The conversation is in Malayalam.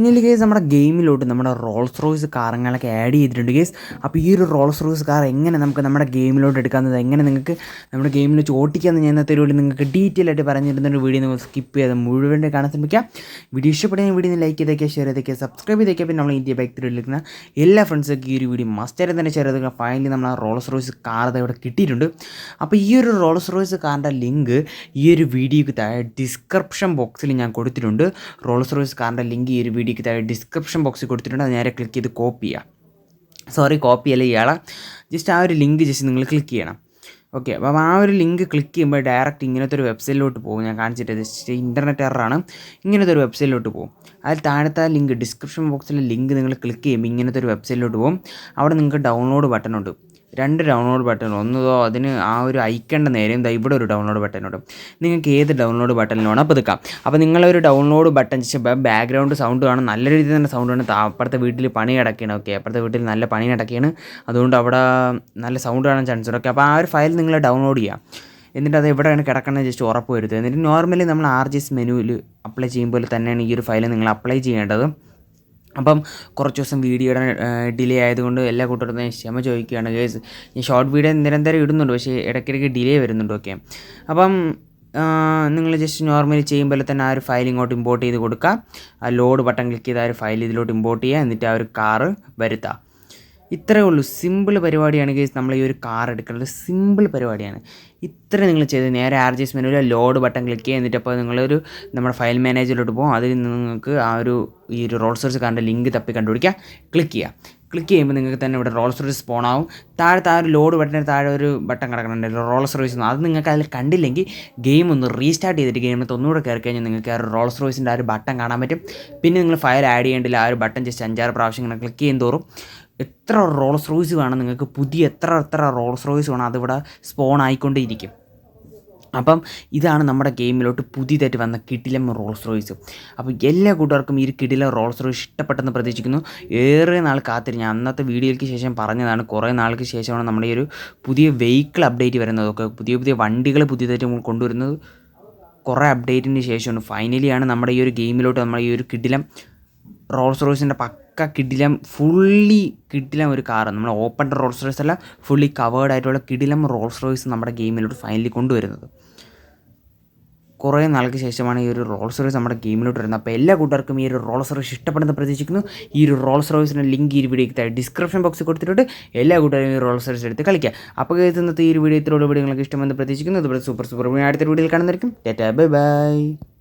പിന്നീട് കേസ് നമ്മുടെ ഗെയിമിലോട്ട് നമ്മുടെ റോൾസ് റോയ്സ് കാറുകളൊക്കെ ആഡ് ചെയ്തിട്ടുണ്ട് കേസ് അപ്പോൾ ഈ ഒരു റോൾസ് റോയ്സ് കാർ എങ്ങനെ നമുക്ക് നമ്മുടെ ഗെയിമിലോട്ട് എടുക്കാവുന്നത് എങ്ങനെ നിങ്ങൾക്ക് നമ്മുടെ ഗെയിമിൽ വെച്ച് ഓട്ടിക്കാമെന്ന് ഞാൻ ഇന്നത്തെ ഒരു നിങ്ങൾക്ക് ഡീറ്റെയിൽ ആയിട്ട് പറഞ്ഞിരുന്നൊരു വീഡിയോ നിങ്ങൾ സ്കിപ്പ് ചെയ്ത് മുഴുവൻ കാണാൻ ശ്രമിക്കാം. വീഡിയോ ഇഷ്ടപ്പെടുന്ന വീഡിയോ ലൈക്ക് ചെയ്തേക്കുക ഷെയർ ചെയ്തേക്കുക സബ്സ്ക്രൈബ് ചെയ്തേക്കുക. പിന്നെ നമ്മൾ ഇന്ത്യ ബൈക്ക് ത്രീ എല്ലാ ഫ്രണ്ട്സൊക്കെ ഈ ഒരു വീഡിയോ മസ്റ്റായിട്ട് തന്നെ ഷെയർ ചെയ്തേക്കുക. ഫൈനലി നമ്മൾ ആ റോൾസ് റോയ്സ് കാർ ഇവിടെ കിട്ടിയിട്ടുണ്ട്. അപ്പോൾ ഈ ഒരു റോൾസ് റോയ്സ് കാറിന്റെ ലിങ്ക് ഈ ഒരു വീഡിയോക്ക് താഴെ ഡിസ്ക്രിപ്ഷൻ ബോക്സിൽ ഞാൻ കൊടുത്തിട്ടുണ്ട്. റോൾസ് റോയ്സ് കാറിന്റെ ലിങ്ക് ഈ ഒരു വീഡിയോക്ക് താഴെ ഡിസ്ക്രിപ്ഷൻ ബോക്സിൽ കൊടുത്തിട്ടുണ്ട്. അത് നേരെ ക്ലിക്ക് ചെയ്ത് കോപ്പി ചെയ്യുക സോറി കോപ്പി അല്ല ഇയാളെ? ജസ്റ്റ് ആ ഒരു ലിങ്ക് ജസ്റ്റ് നിങ്ങൾ ക്ലിക്ക് ചെയ്യണം. ഓക്കെ അപ്പം ആ ഒരു ലിങ്ക് ക്ലിക്ക് ചെയ്യുമ്പോൾ ഡയറക്റ്റ് ഇങ്ങനത്തെ ഒരു വെബ്സൈറ്റിലോട്ട് പോകും. ഞാൻ കാണിച്ചിട്ട് ജസ്റ്റ് ഇന്റർനെറ്റ് എററാണ് ഇങ്ങനത്തെ ഒരു വെബ്സൈറ്റിലോട്ട് പോകും. അതിൽ താഴത്തെ ലിങ്ക് ഡിസ്ക്രിപ്ഷൻ ബോക്സിലെ ലിങ്ക് നിങ്ങൾ ക്ലിക്ക് ചെയ്യുമ്പോൾ ഇങ്ങനത്തെ ഒരു വെബ്സൈറ്റിലോട്ട് പോകും. അവിടെ നിങ്ങൾക്ക് ഡൗൺലോഡ് ബട്ടൺ ഉണ്ട്. രണ്ട് ഡൗൺലോഡ് ബട്ടൺ ഒന്നതോ അതിന് ആ ഒരു ഐക്കണ്ട നേരെയും ദാ ഇവിടെ ഒരു ഡൗൺലോഡ് ബട്ടൺ ഉണ്ട്. നിങ്ങൾക്ക് ഏത് ഡൗൺലോഡ് ബട്ടണിലാണ് അപ്പോൾ എടുക്കാം. അപ്പോൾ നിങ്ങളൊരു ഡൗൺലോഡ് ബട്ടൺ ബാക്ക്ഗ്രൗണ്ട് സൗണ്ട് കാണും. നല്ല രീതിയിൽ തന്നെ സൗണ്ട് ആണ് അപ്പുറത്തെ വീട്ടിൽ പണി കിടക്കുകയാണ് ഓക്കെ അപ്പുറത്തെ വീട്ടിൽ നല്ല പണി കിടക്കുകയാണ് അതുകൊണ്ട് അവിടെ നല്ല സൗണ്ട് കാണാൻ ചാൻസ് ഉണ്ട്. ഓക്കെ അപ്പോൾ ആ ഒരു ഫയൽ നിങ്ങൾ ഡൗൺലോഡ് ചെയ്യുക എന്നിട്ട് അത് എവിടെയാണ് കിടക്കുന്നത് ജസ്റ്റ് ഉറപ്പ് വരുത്തുക. എന്നിട്ട് നോർമലി നമ്മൾ ആർ ജി എസ് മെനുവിൽ അപ്ലൈ ചെയ്യുമ്പോൾ തന്നെയാണ് ഈ ഒരു ഫയൽ നിങ്ങൾ അപ്ലൈ ചെയ്യേണ്ടത്. അപ്പം കുറച്ച് ദിവസം വീഡിയോ ഇടാൻ ഡിലേ ആയതുകൊണ്ട് എല്ലാ കൂട്ടരും ക്ഷമ ചോദിക്കുകയാണ് ഗേസ് ഞാൻ ഷോർട്ട് വീഡിയോ നിരന്തരം ഇടുന്നുണ്ട് പക്ഷേ ഇടയ്ക്കിടയ്ക്ക് ഡിലേ വരുന്നുണ്ട് ഓക്കെ അപ്പം നിങ്ങൾ ജസ്റ്റ് നോർമലി ചെയ്യുമ്പോൾ തന്നെ ആ ഒരു ഫയൽ ഇങ്ങോട്ട് ഇമ്പോർട്ട് ചെയ്ത് കൊടുക്കുക. ആ ലോഡ് ബട്ടൺ ക്ലിക്ക് ചെയ്ത് ആ ഒരു ഫയൽ ഇതിലോട്ട് ഇമ്പോർട്ട് ചെയ്യുക. എന്നിട്ട് ആ ഒരു കാറ് വരുത്തുക ഇത്രയേ ഉള്ളൂ. സിമ്പിൾ പരിപാടിയാണ് കേസ് നമ്മൾ ഈ ഒരു കാർ എടുക്കുന്നത് സിമ്പിൾ പരിപാടിയാണ്. ഇത്ര നിങ്ങൾ ചെയ്ത് നേരെ ആർ ജി എസ് മെനുവിൽ ലോഡ് ബട്ടൺ ക്ലിക്ക് ചെയ്യുക. എന്നിട്ട് അപ്പോൾ നിങ്ങളൊരു നമ്മുടെ ഫയൽ മാനേജറിലോട്ട് പോകും അതിൽ നിങ്ങൾക്ക് ആ ഒരു ഈ ഒരു റോൾ സോഴ്സ് കാറിന്റെ ലിങ്ക് തപ്പി കണ്ടുപിടിക്കുക ക്ലിക്ക് ചെയ്യുക. ക്ലിക്ക് ചെയ്യുമ്പോൾ നിങ്ങൾക്ക് തന്നെ ഇവിടെ റോൾ സർവീസ് ആവും. താഴെ താഴെ ലോഡ് ബട്ടണിന് താഴെ ഒരു ബട്ടൺ കിടക്കുന്നുണ്ട്. റോൾ സർവീസ് അത് നിങ്ങൾക്ക് അതിൽ കണ്ടില്ലെങ്കിൽ ഗെയിം ഒന്ന് റീസ്റ്റാർട്ട് ചെയ്തിട്ട് ഗെയിമിൽ ഒന്നുകൂടെ കയറി കഴിഞ്ഞാൽ നിങ്ങൾക്ക് ആ ഒരു റോൾ സർവീസിന്റെ ആ ഒരു ബട്ടൺ കാണാൻ പറ്റും. പിന്നെ നിങ്ങൾ ഫയൽ ആഡ് ചെയ്യേണ്ടില്ല ആ ഒരു ബട്ടൺ ജസ്റ്റ് അഞ്ചാറ് പ്രാവശ്യം ഇങ്ങനെ ക്ലിക്ക് ചെയ്യും തോറും. എത്ര റോൾസ് റോയ്സ് വേണം നിങ്ങൾക്ക്? പുതിയ എത്ര എത്ര റോൾസ് റോയ്സ് വേണം? അതിവിടെ സ്പോൺ ആയിക്കൊണ്ടേയിരിക്കും. അപ്പം ഇതാണ് നമ്മുടെ ഗെയിമിലോട്ട് പുതിയതായിട്ട് വന്ന കിടിലം റോൾസ് റോയ്സ് അപ്പോൾ എല്ലാ കൂട്ടുകാർക്കും ഈ കിടില റോൾസ് റോയ്സ് ഇഷ്ടപ്പെട്ടെന്ന് പ്രതീക്ഷിക്കുന്നു. ഏറെ നാൾ കാത്തിരിഞ്ഞ അന്നത്തെ വീഡിയോയ്ക്ക് ശേഷം പറഞ്ഞതാണ്. കുറേ നാൾക്ക് ശേഷമാണ് നമ്മുടെ ഈ ഒരു പുതിയ വെഹിക്കിൾ അപ്ഡേറ്റ് വരുന്നതൊക്കെ പുതിയ പുതിയ വണ്ടികൾ പുതിയതായിട്ട് കൊണ്ടുവരുന്നത്. കുറേ അപ്ഡേറ്റിന് ശേഷമാണ്. ഫൈനലിയാണ് നമ്മുടെ ഈ ഒരു ഗെയിമിലോട്ട് നമ്മുടെ ഈ ഒരു കിടിലം റോൾസ് റോയ്സിന്റെ പക്ക കിടിലം ഫുള്ളി കിടിലം ഒരു കാർ നമ്മൾ ഓപ്പൺ റോൾസ് റോയ്സ് അല്ല ഫുള്ളി കവേർഡ് ആയിട്ടുള്ള കിടിലം റോൾസ് റോയ്സ് നമ്മുടെ ഗെയിമിലോട്ട് ഫൈനലി കൊണ്ടുവരുന്നത് കുറേ നാൾക്ക് ശേഷമാണ് ഈ ഒരു റോൾസ് റോയ്സ് നമ്മുടെ ഗെയിമിലോട്ട് വരുന്നത് അപ്പോൾ എല്ലാ കൂട്ടുകാർക്കും ഈ ഒരു റോൾസ് റോയ്സ് ഇഷ്ടപ്പെടുന്ന പ്രതീക്ഷിക്കുന്നു ഈ ഒരു റോൾസ് റോയ്സിന്റെ ലിങ്ക് ഈ വീഡിയോക്ക് ഡിസ്ക്രിപ്ഷൻ ബോക്സിൽ കൊടുത്തിട്ടുണ്ട് എല്ലാ കൂട്ടുകാരും ഈ റോൾസ് റോയ്സ് എടുത്ത് കളിക്കുക അപ്പോൾ ഇന്നത്തെ ഈ ഒരു വീഡിയോ ഇത്രയുള്ള വീഡിയോ നിങ്ങൾക്ക് ഇഷ്ടമെന്ന് പ്രതീക്ഷിക്കുന്നു അതുപോലെ സൂപ്പർ സൂപ്പർ അടുത്ത വീഡിയോയിൽ കാണുന്നതായിരിക്കും ടാറ്റാ ബൈ ബൈ